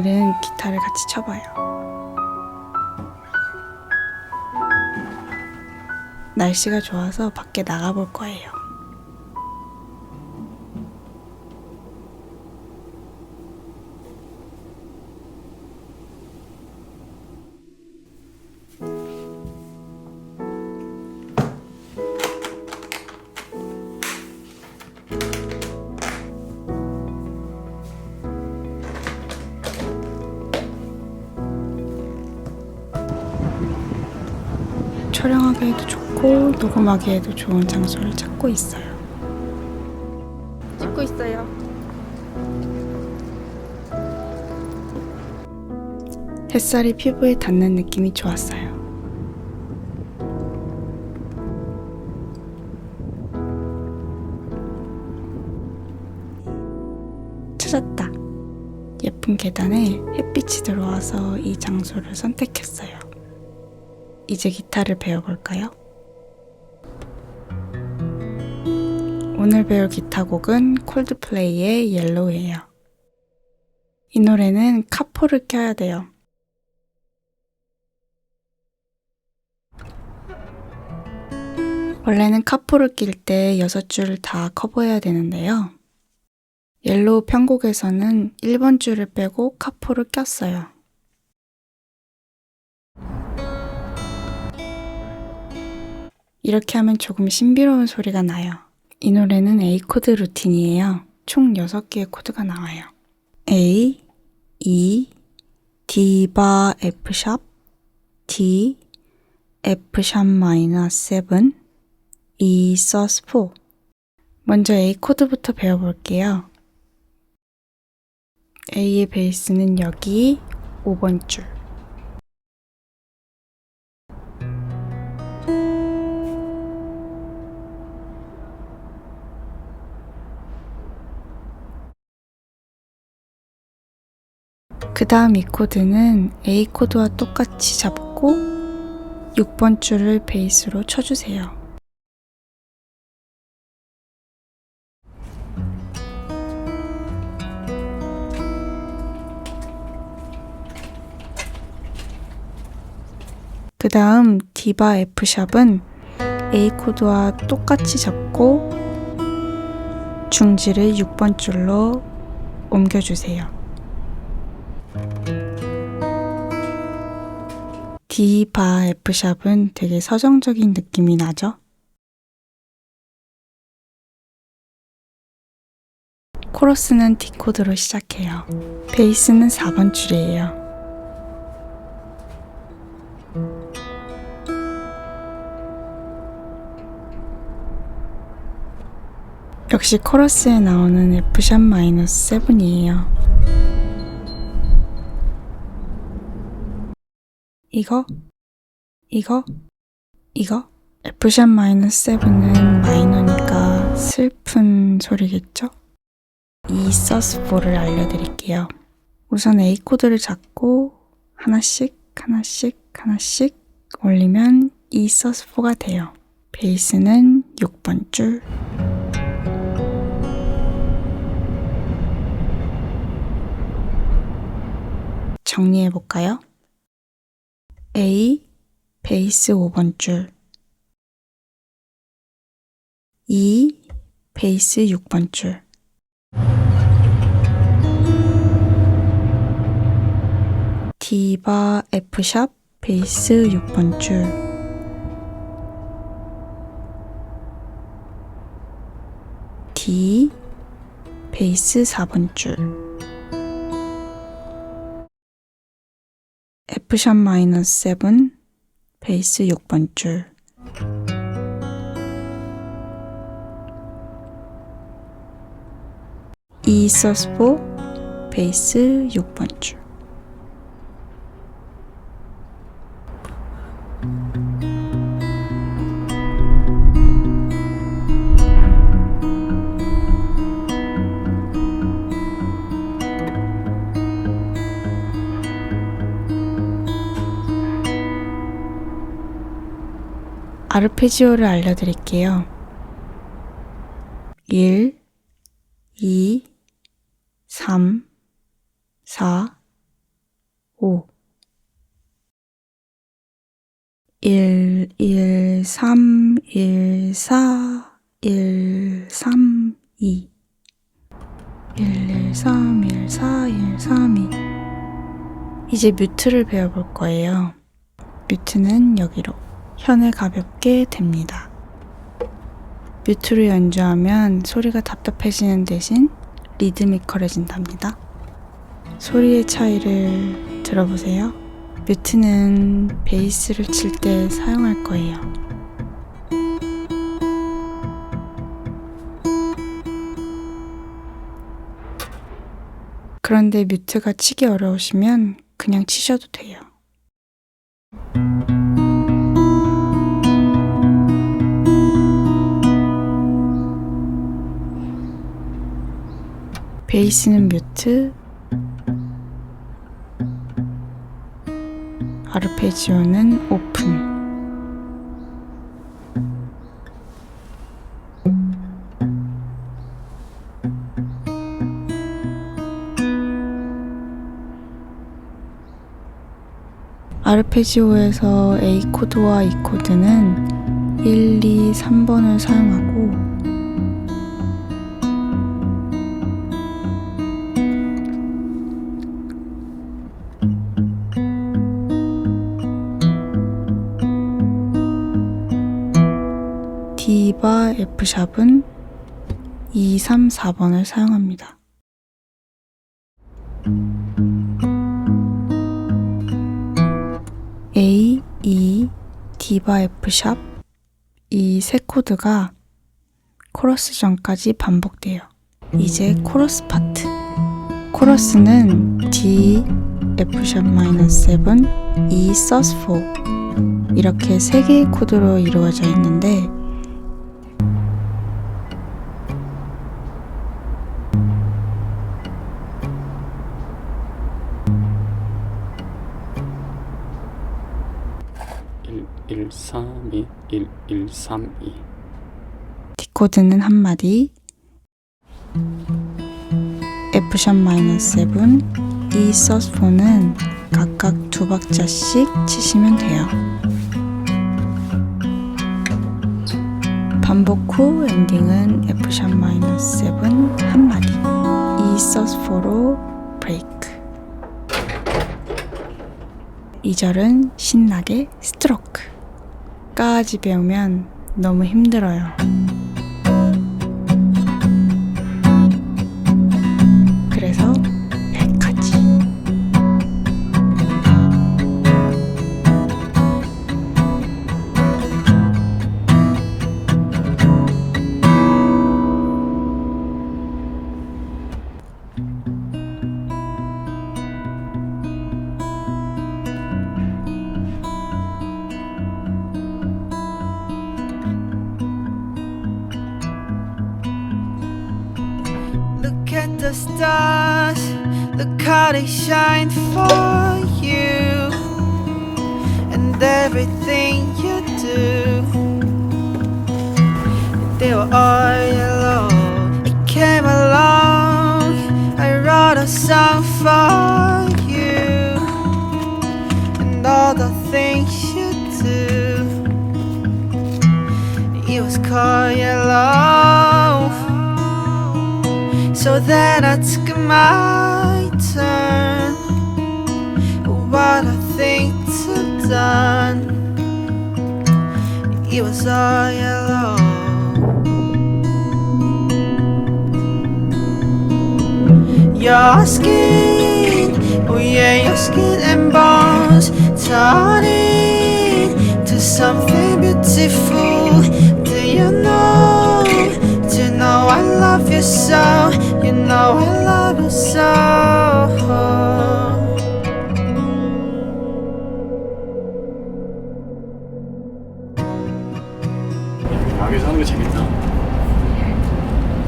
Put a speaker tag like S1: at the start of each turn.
S1: 오늘은 기타를 같이 쳐봐요. 날씨가 좋아서 밖에 나가볼 거예요. 촬영하기에도 좋고 녹음하기에도 좋은 장소를 찾고 있어요. 찍고 있어요. 햇살이 피부에 닿는 느낌이 좋았어요. 찾았다. 예쁜 계단에 햇빛이 들어와서 이 장소를 선택했어요. 이제 기타를 배워볼까요? 오늘 배울 기타곡은 콜드플레이의 옐로우예요. 이 노래는 카포를 껴야 돼요. 원래는 카포를 낄 때 6줄을 다 커버해야 되는데요. 옐로우 편곡에서는 1번 줄을 빼고 카포를 꼈어요. 이렇게 하면 조금 신비로운 소리가 나요. 이 노래는 A 코드 루틴이에요. 총 6개의 코드가 나와요. A, E, D 바 F 샵, D, F 샵 마이너 7, E 서스 4. 먼저 A 코드부터 배워볼게요. A의 베이스는 여기 5번 줄. 그 다음 이 코드는 A 코드와 똑같이 잡고 6번 줄을 베이스로 쳐주세요. 그 다음 디바 F샵은 A 코드와 똑같이 잡고 중지를 6번 줄로 옮겨주세요. D 바 F 샵은 되게 서정적인 느낌이 나죠? 코러스는 D 코드로 시작해요. 베이스는 4번 줄이에요. 역시 코러스에 나오는 F 샵 마이너스 7이에요. 이거, 이거, 이거. F샵 마이너스 7은 마이너니까 슬픈 소리겠죠? 이 서스4를 알려드릴게요. 우선 A 코드를 잡고 하나씩, 하나씩, 하나씩 올리면 이 서스4가 돼요. 베이스는 6번 줄. 정리해 볼까요? A 베이스 5번 줄 E 베이스 6번 줄. D 바 F 샵 베이스 6번 줄. D 베이스 4번 줄 F샵 마이너스 7 베이스 6번 줄. E 서스 4 베이스 6번 줄 아르페지오를 알려드릴게요. 1, 2, 3, 4, 5 1 1 3 1 4 1 3 2 1 1 3 1 4 1 3 2 이제 뮤트를 배워볼 거예요. 뮤트는 여기로 현을 가볍게 댑니다. 뮤트로 연주하면 소리가 답답해지는 대신 리드미컬해진답니다. 소리의 차이를 들어보세요. 뮤트는 베이스를 칠 때 사용할 거예요. 그런데 뮤트가 치기 어려우시면 그냥 치셔도 돼요. 베이스는 뮤트, 아르페지오는 오픈. 아르페지오에서 A 코드와 E 코드는 1, 2, 3번을 사용하고 D바 F샵은 2, 3, 4번을 사용합니다. A, E, D바 F샵 이 세 코드가 코러스 전까지 반복돼요. 이제 코러스 파트. 코러스는 D, F샵 마이너스 7, E, sus4 이렇게 세 개의 코드로 이루어져 있는데
S2: 일일삼이일일삼이
S1: D코드는 한 마디, F샵 마이너스 7, sus4는 각각 두 박자씩 치시면 돼요. 반복 후 엔딩은 F샵 마이너스 7한 마디, E sus4로 브레이크. 2절은 신나게 스트로 크. 까지 배우면 너무 힘들어요.
S3: The stars, how they shine for you, and everything you do. They were all yellow. It came along. I wrote a song for you, and all the things you do. It was called yellow. So then I took my turn. What a thing to done. It was all yellow. Your skin, oh yeah, your skin and bones turning to something beautiful. Do you know? Do you know I love you so? now I love of so.